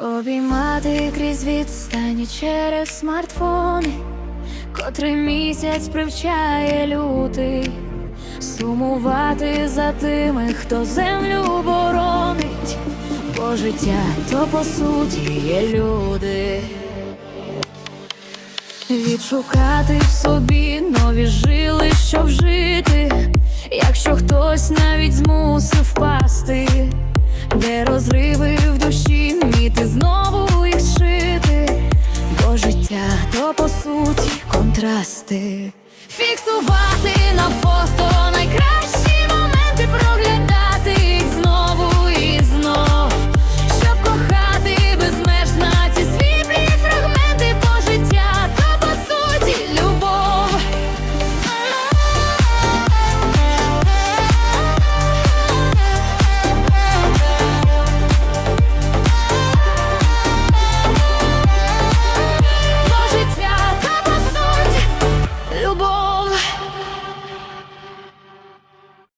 Обіймати крізь відстані через смартфони, котрий місяць привчає лютий, сумувати за тими, хто землю боронить, бо життя то по суті є люди. Відшукати в собі нові жили, щоб жити, якщо хтось навіть змусив впасти, то по суті контрасти. Фіксувати на